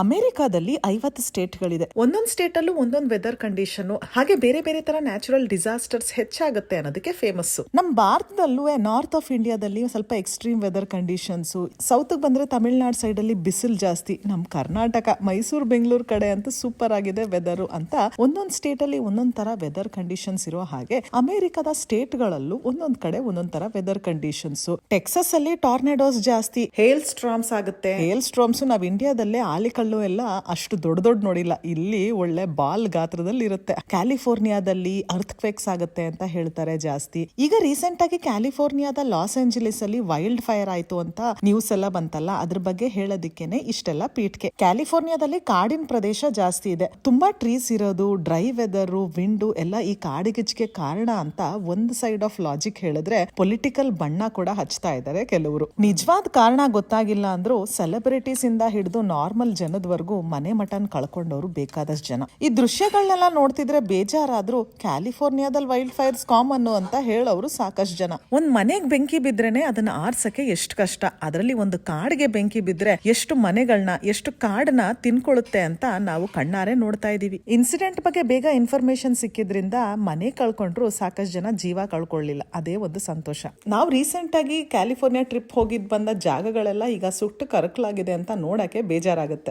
ಅಮೆರಿಕಾದಲ್ಲಿ ಐವತ್ತು ಸ್ಟೇಟ್ಗಳಿದೆ. ಒಂದೊಂದು ಸ್ಟೇಟ್ ಅಲ್ಲೂ ಒಂದೊಂದು ವೆದರ್ ಕಂಡೀಷನ್ ಹಾಗೆ ಬೇರೆ ಬೇರೆ ತರ ನ್ಯಾಚುರಲ್ ಡಿಸಾಸ್ಟರ್ಸ್ ಹೆಚ್ಚಾಗುತ್ತೆ ಅನ್ನೋದಕ್ಕೆ ಫೇಮಸ್ ನಮ್ಮ ಭಾರತದಲ್ಲೂ ನಾರ್ತ್ ಆಫ್ ಇಂಡಿಯಾದಲ್ಲಿ ಸ್ವಲ್ಪ ಎಕ್ಸ್ಟ್ರೀಮ್ ವೆದರ್ ಕಂಡೀಷನ್ಸ್. ಸೌತ್ ಬಂದ್ರೆ ತಮಿಳ್ನಾಡು ಸೈಡ್ ಅಲ್ಲಿ ಬಿಸಿಲು ಜಾಸ್ತಿ. ನಮ್ಮ ಕರ್ನಾಟಕ ಮೈಸೂರು ಬೆಂಗಳೂರು ಕಡೆ ಅಂತೂ ಸೂಪರ್ ಆಗಿದೆ ವೆದರ್ ಅಂತ ಒಂದೊಂದು ಸ್ಟೇಟ್ ಅಲ್ಲಿ ಒಂದೊಂದ್ ತರ ವೆದರ್ ಕಂಡೀಷನ್ಸ್ ಇರೋ ಹಾಗೆ ಅಮೆರಿಕದ ಸ್ಟೇಟ್ ಗಳಲ್ಲೂ ಒಂದೊಂದ್ ಕಡೆ ಒಂದೊಂದ್ ತರ ವೆದರ್ ಕಂಡೀಷನ್ಸ್. ಟೆಕ್ಸಸ್ ಅಲ್ಲಿ ಟಾರ್ನೆಡೋಸ್ ಜಾಸ್ತಿ. ಹೇಲ್ ಸ್ಟ್ರಾಮ್ಸ್ ಆಗುತ್ತೆ. ಹೇಲ್ ಸ್ಟ್ರಾಮ್ಸ್ ನಾವ್ ಇಂಡಿಯಾದಲ್ಲೇ ಆಲಿಕಲ್ಲು ಎಲ್ಲ ಅಷ್ಟು ದೊಡ್ಡ ದೊಡ್ಡ ನೋಡಿಲ್ಲ. ಇಲ್ಲಿ ಒಳ್ಳೆ ಬಾಲ್ ಗಾತ್ರದಲ್ಲಿ ಇರುತ್ತೆ ಕ್ಯಾಲಿಫೋರ್ನಿಯಾದಲ್ಲಿ ಅರ್ತ್ ಕ್ವೇಕ್ಸ್ ಆಗುತ್ತೆ ಅಂತ ಹೇಳ್ತಾರೆ ಜಾಸ್ತಿ. ಈಗ ರೀಸೆಂಟ್ ಆಗಿ ಕ್ಯಾಲಿಫೋರ್ನಿಯಾದ ಲಾಸ್ ಏಂಜಲೀಸ್ ಅಲ್ಲಿ ವೈಲ್ಡ್ ಫೈರ್ ಆಯ್ತು ಅಂತ ನ್ಯೂಸ್ ಎಲ್ಲ ಬಂತಲ್ಲ? ಅದ್ರ ಬಗ್ಗೆ ಹೇಳೋದಿಕ್ಕೇನೆ ಇಷ್ಟೆಲ್ಲ ಪೀಠ್ಕೆ ಕ್ಯಾಲಿಫೋರ್ನಿಯಾದಲ್ಲಿ ಕಾಡಿನ ಪ್ರದೇಶ ಜಾಸ್ತಿ ಇದೆ. ತುಂಬಾ ಟ್ರೀಸ್ ಇರೋದು ಡ್ರೈ ವೆದರ್ ವಿಂಡು ಎಲ್ಲ ಈ ಕಾಡಿಗಿಚ್ಗೆ ಕಾರಣ ಅಂತ ಒಂದು ಸೈಡ್ ಆಫ್ ಲಾಜಿಕ್ ಹೇಳಿದ್ರೆ ಪೊಲಿಟಿಕಲ್ ಬಣ್ಣ ಕೂಡ ಹಚ್ತಾ ಇದ್ದಾರೆ ಕೆಲವರು. ನಿಜವಾದ ಕಾರಣ ಗೊತ್ತಾಗಿಲ್ಲ ಅಂದ್ರೂ ಸೆಲೆಬ್ರಿಟೀಸ್ ಇಂದ ಹಿಡಿದು ನಾರ್ಮಲ್ ಜನದವರೆಗೂ ಮನೆ ಮಟನ್ ಕಳ್ಕೊಂಡವರು ಬೇಕಾದಷ್ಟು ಜನ. ಈ ದೃಶ್ಯಗಳನ್ನೆಲ್ಲ ನೋಡ್ತಿದ್ರೆ ಬೇಜಾರಾದ್ರೂ ಕ್ಯಾಲಿಫೋರ್ನಿಯಾದಲ್ಲಿ ವೈಲ್ಡ್ ಫೈರ್ಸ್ ಕಾಮನ್ ಅಂತ ಹೇಳೋರು ಸಾಕಷ್ಟು ಜನ. ಒಂದ್ ಮನೆಗೆ ಬೆಂಕಿ ಬಿದ್ರೇನೆ ಅದನ್ನ ಆರ್ಸಕ್ಕೆ ಎಷ್ಟು ಕಷ್ಟ. ಅದರಲ್ಲಿ ಒಂದು ಕಾಡಿಗೆ ಬೆಂಕಿ ಬಿದ್ರೆ ಎಷ್ಟು ಮನೆಗಳನ್ನ ಎಷ್ಟು ಕಾಡನ್ನ ತಿನ್ಕೊಳ್ಳುತ್ತೆ ಅಂತ ನಾವು ಕಣ್ಣಾರೆ ನೋಡ್ತಾ ಇದೀವಿ. ಇನ್ಸಿಡೆಂಟ್ ಬಗ್ಗೆ ಬೇಗ ಇನ್ಫಾರ್ಮೇಶನ್ ಸಿಕ್ಕಿದ್ರಿಂದ ಮನೆ ಕಳ್ಕೊಂಡ್ರು ಸಾಕಷ್ಟು ಜನ ಜೀವ ಕಳ್ಕೊಳ್ಳಿಲ್ಲ. ಅದೇ ಒಂದು ಸಂತೋಷ. ನಾವು ರೀಸೆಂಟ್ ಆಗಿ ಕ್ಯಾಲಿಫೋರ್ನಿಯಾ ಟ್ರಿಪ್ ಹೋಗಿದ್ ಬಂದ ಜಾಗಗಳೆಲ್ಲ ಈಗ ಸುಟ್ಟು ಕರಕಲಾಗಿದೆ ಅಂತ ನೋಡಕ್ಕೆ ಬೇಜಾರಾಗುತ್ತೆ.